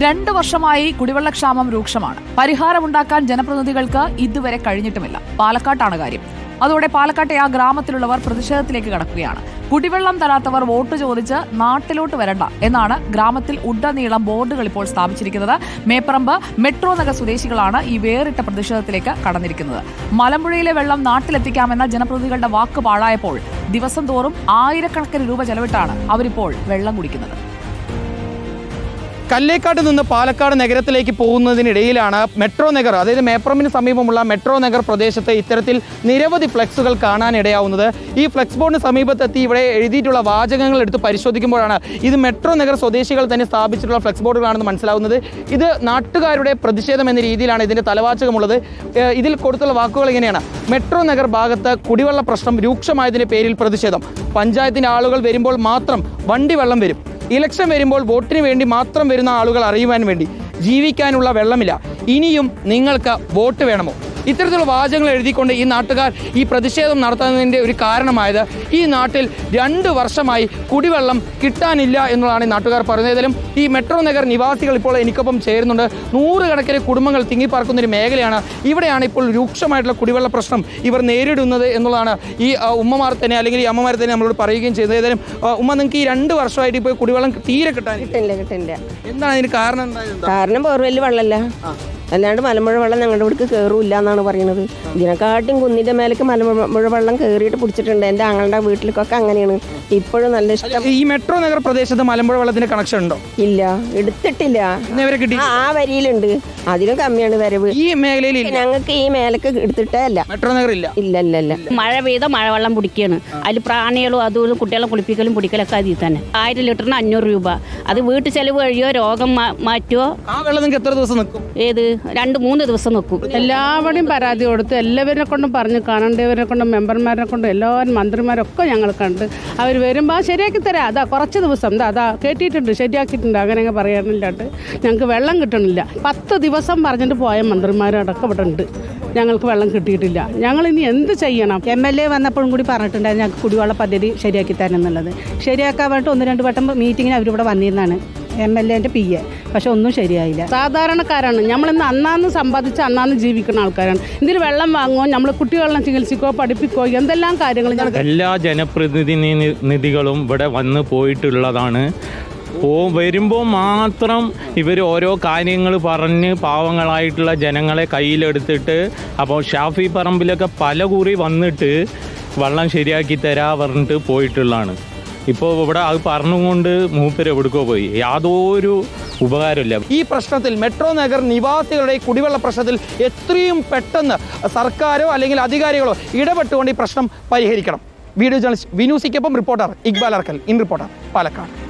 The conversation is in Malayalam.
രണ്ട് വർഷമായി കുടിവെള്ളക്ഷാമം രൂക്ഷമാണ്. പരിഹാരമുണ്ടാക്കാൻ ജനപ്രതിനിധികൾക്ക് ഇതുവരെ കഴിഞ്ഞിട്ടുമില്ല. പാലക്കാട്ടാണ് കാര്യം. അതോടെ പാലക്കാട്ടെ ആ ഗ്രാമത്തിലുള്ളവർ പ്രതിഷേധത്തിലേക്ക് കടക്കുകയാണ്. കുടിവെള്ളം തരാത്തവർ വോട്ട് ചോദിച്ച് നാട്ടിലോട്ട് വരണ്ട എന്നാണ് ഗ്രാമത്തിൽ ഉടനീളം ബോർഡുകൾ ഇപ്പോൾ സ്ഥാപിച്ചിരിക്കുന്നത്. മേപ്പറമ്പ് മെട്രോ നഗർ സ്വദേശികളാണ് ഈ വേറിട്ട പ്രതിഷേധത്തിലേക്ക് കടന്നിരിക്കുന്നത്. മലമ്പുഴയിലെ വെള്ളം നാട്ടിലെത്തിക്കാമെന്ന ജനപ്രതിനിധികളുടെ വാക്ക് പാഴായപ്പോൾ ദിവസം തോറും ആയിരക്കണക്കിന് രൂപ ചെലവിട്ടാണ് അവരിപ്പോൾ വെള്ളം കുടിക്കുന്നത്. കല്ലേക്കാട് നിന്ന് പാലക്കാട് നഗരത്തിലേക്ക് പോകുന്നതിനിടയിലാണ് മെട്രോ നഗർ അതായത് മേപ്രമിന് സമീപമുള്ള മെട്രോ നഗർ പ്രദേശത്ത് ഇത്തരത്തിൽ നിരവധി ഫ്ലെക്സുകൾ കാണാനിടയാവുന്നത്. ഈ ഫ്ലെക്സ് ബോർഡിന് സമീപത്തെത്തി ഇവിടെ എഴുതിയിട്ടുള്ള വാചകങ്ങൾ എടുത്ത് പരിശോധിക്കുമ്പോഴാണ് ഇത് മെട്രോ നഗർ സ്വദേശികൾ തന്നെ സ്ഥാപിച്ചിട്ടുള്ള ഫ്ലെക്സ് ബോർഡുകളാണെന്ന് മനസ്സിലാവുന്നത്. ഇത് നാട്ടുകാരുടെ പ്രതിഷേധം എന്ന രീതിയിലാണ് ഇതിന്റെ തലവാചകമുള്ളത്. ഇതിൽ കൊടുത്തുള്ള വാക്കുകൾ ഇങ്ങനെയാണ്. മെട്രോ നഗർ ഭാഗത്ത് കുടിവെള്ള പ്രശ്നം രൂക്ഷമായതിന്റെ പേരിൽ പ്രതിഷേധം. പഞ്ചായത്തിന്റെ ആളുകൾ വരുമ്പോൾ മാത്രം വണ്ടി വെള്ളം വരും. ഇലക്ഷൻ വരുമ്പോൾ വോട്ടിന് വേണ്ടി മാത്രം വരുന്ന ആളുകൾ അറിയുവാൻ വേണ്ടി ജീവിക്കാനുള്ള വെള്ളമില്ല. ഇനിയും നിങ്ങൾക്ക് വോട്ട് വേണമോ? ഇത്തരത്തിലുള്ള വാചകങ്ങൾ എഴുതിക്കൊണ്ട് ഈ നാട്ടുകാർ ഈ പ്രതിഷേധം നടത്തുന്നതിന്റെ ഒരു കാരണമായത് ഈ നാട്ടിൽ രണ്ട് വർഷമായി കുടിവെള്ളം കിട്ടാനില്ല എന്നുള്ളതാണ് ഈ നാട്ടുകാർ പറയുന്നത്. ഏതായാലും ഈ മെട്രോ നഗർ നിവാസികൾ ഇപ്പോൾ എനിക്കൊപ്പം ചേരുന്നുണ്ട്. നൂറുകണക്കിന് കുടുംബങ്ങൾ തിങ്ങിപ്പാർക്കുന്ന ഒരു മേഖലയാണ്. ഇവിടെയാണ് ഇപ്പോൾ രൂക്ഷമായിട്ടുള്ള കുടിവെള്ള പ്രശ്നം ഇവർ നേരിടുന്നത് എന്നുള്ളതാണ് ഈ ഉമ്മമാർ തന്നെ അല്ലെങ്കിൽ ഈ അമ്മമാർ തന്നെ നമ്മളോട് പറയുകയും ചെയ്തത്. ഏതായാലും ഉമ്മ നിങ്ങൾക്ക് ഈ രണ്ട് വർഷമായിട്ട് ഇപ്പോൾ കുടിവെള്ളം തീരെ കിട്ടാൻ കിട്ടില്ല കിട്ടില്ല. എന്താണ് അതിന് കാരണം കാരണം ബോർവെൽ വെള്ളമല്ല. അല്ലാണ്ട് മലമ്പുഴ വെള്ളം ഞങ്ങളുടെ ഇവിടേക്ക് കയറൂല്ല എന്നാണ് പറയുന്നത് ഇതിനെക്കാട്ടും കുന്നിന്റെ മേലേക്ക് മലമ്പുഴ വെള്ളം കയറിയിട്ട് പിടിച്ചിട്ടുണ്ട്. എന്റെ ആങ്ങളുടെ വീട്ടിലേക്കൊക്കെ അങ്ങനെയാണ്. ഇപ്പോഴും നല്ല ഇഷ്ടം. ഈ മെട്രോ നഗര പ്രദേശത്ത് മലമ്പുഴ വെള്ളത്തിന് കണക്ഷൻ ഉണ്ടോ? ഇല്ല. എടുത്തിട്ടില്ല. ആ വരിയിലുണ്ട്. അതിലും കമ്മിയാണ് വരവ്. ഈ മേഖലയിൽ. ഞങ്ങൾക്ക് ഈ മേലേക്ക് എടുത്തിട്ടേ അല്ല മെട്രോ നഗർ ഇല്ല. ഇല്ല ഇല്ല ഇല്ല. മഴ പെയ്ത മഴവെള്ളം പിടിക്കുകയാണ് അതിൽ പ്രാണികളും അതും കുട്ടികളെ കുളിപ്പിക്കലും പിടിക്കലൊക്കെ അതിൽ തന്നെ. ആയിരം ലിറ്ററിന് അഞ്ഞൂറ് രൂപ. അത് വീട്ടു ചെലവ് കഴിയോ രോഗം മാറ്റോ മാറ്റുമോ ആ വെള്ളം നിങ്ങൾക്ക് എത്ര ദിവസം നിൽക്കും? ഏത്? രണ്ട് മൂന്ന് ദിവസം നിൽക്കും. എല്ലാവരുടെയും പരാതി കൊടുത്ത് എല്ലാവരെ കൊണ്ടും പറഞ്ഞ് കാണേണ്ടവരെ കൊണ്ടും മെമ്പർമാരെ കൊണ്ടും എല്ലാവരും മന്ത്രിമാരൊക്കെ ഞങ്ങൾ കണ്ട് അവർ വരുമ്പോൾ ആ ശരിയാക്കി തരാം. അതാ കുറച്ച് ദിവസം. ഇതാ അതാ കേട്ടിട്ടുണ്ട് ശരിയാക്കിയിട്ടുണ്ട്. അങ്ങനെ അങ്ങ് പറയാനില്ലാണ്ട് ഞങ്ങൾക്ക് വെള്ളം കിട്ടണില്ല. പത്ത് ദിവസം പറഞ്ഞിട്ട് പോയ മന്ത്രിമാരടക്കം ഇവിടെ ഉണ്ട്. ഞങ്ങൾക്ക് വെള്ളം കിട്ടിയിട്ടില്ല. ഞങ്ങൾ ഇനി എന്ത് ചെയ്യണം? എം എൽ എ വന്നപ്പോഴും കൂടി പറഞ്ഞിട്ടുണ്ടായിരുന്നു ഞങ്ങൾക്ക് കുടിവെള്ള പദ്ധതി ശരിയാക്കി തരണം എന്നുള്ളത്. ശരിയാക്കാൻ വേണ്ടി ഒന്ന് രണ്ട് വട്ടം മീറ്റിങ്ങിന് അവരിവിടെ വന്നിരുന്നാണ് എം എൽ എന്റെ പി എ പക്ഷെ ഒന്നും ശരിയായില്ല. സാധാരണക്കാരാണ്. നമ്മൾ നമ്മളിന്ന് അന്നാന്ന് സമ്പാദിച്ച് അന്നാന്ന് ജീവിക്കുന്ന ആൾക്കാരാണ്. ഇതിന് വെള്ളം വാങ്ങുമോ നമ്മൾ കുട്ടികളെ ചികിത്സിക്കോ പഠിപ്പിക്കോ എന്തെല്ലാം കാര്യങ്ങളും എല്ലാ എല്ലാ നിധികളും ഇവിടെ വന്ന് പോയിട്ടുള്ളതാണ്. പോ വരുമ്പോൾ മാത്രം ഇവർ ഓരോ കാര്യങ്ങൾ പറഞ്ഞ് പാവങ്ങളായിട്ടുള്ള ജനങ്ങളെ കയ്യിലെടുത്തിട്ട് അപ്പോൾ ഷാഫി പറമ്പിലൊക്കെ പല കുറി വന്നിട്ട് വള്ളം ശരിയാക്കി തരാ പറഞ്ഞിട്ട് പോയിട്ടുള്ളതാണ്. ഇപ്പോൾ ഇവിടെ അത് പറഞ്ഞുകൊണ്ട് മൂപ്പര് എവിടുക്കോ പോയി. യാതൊരു ഉപകാരമില്ല ഈ പ്രശ്നത്തിൽ മെട്രോ നഗർ നിവാസികളുടെ കുടിവെള്ള പ്രശ്നത്തിൽ എത്രയും പെട്ടെന്ന് സർക്കാരോ അല്ലെങ്കിൽ അധികാരികളോ ഇടപെട്ടുകൊണ്ട് ഈ പ്രശ്നം പരിഹരിക്കണം. Video journalist വിനൂസിക്കൊപ്പം reporter Iqbal Arkal in reporter Palakkad.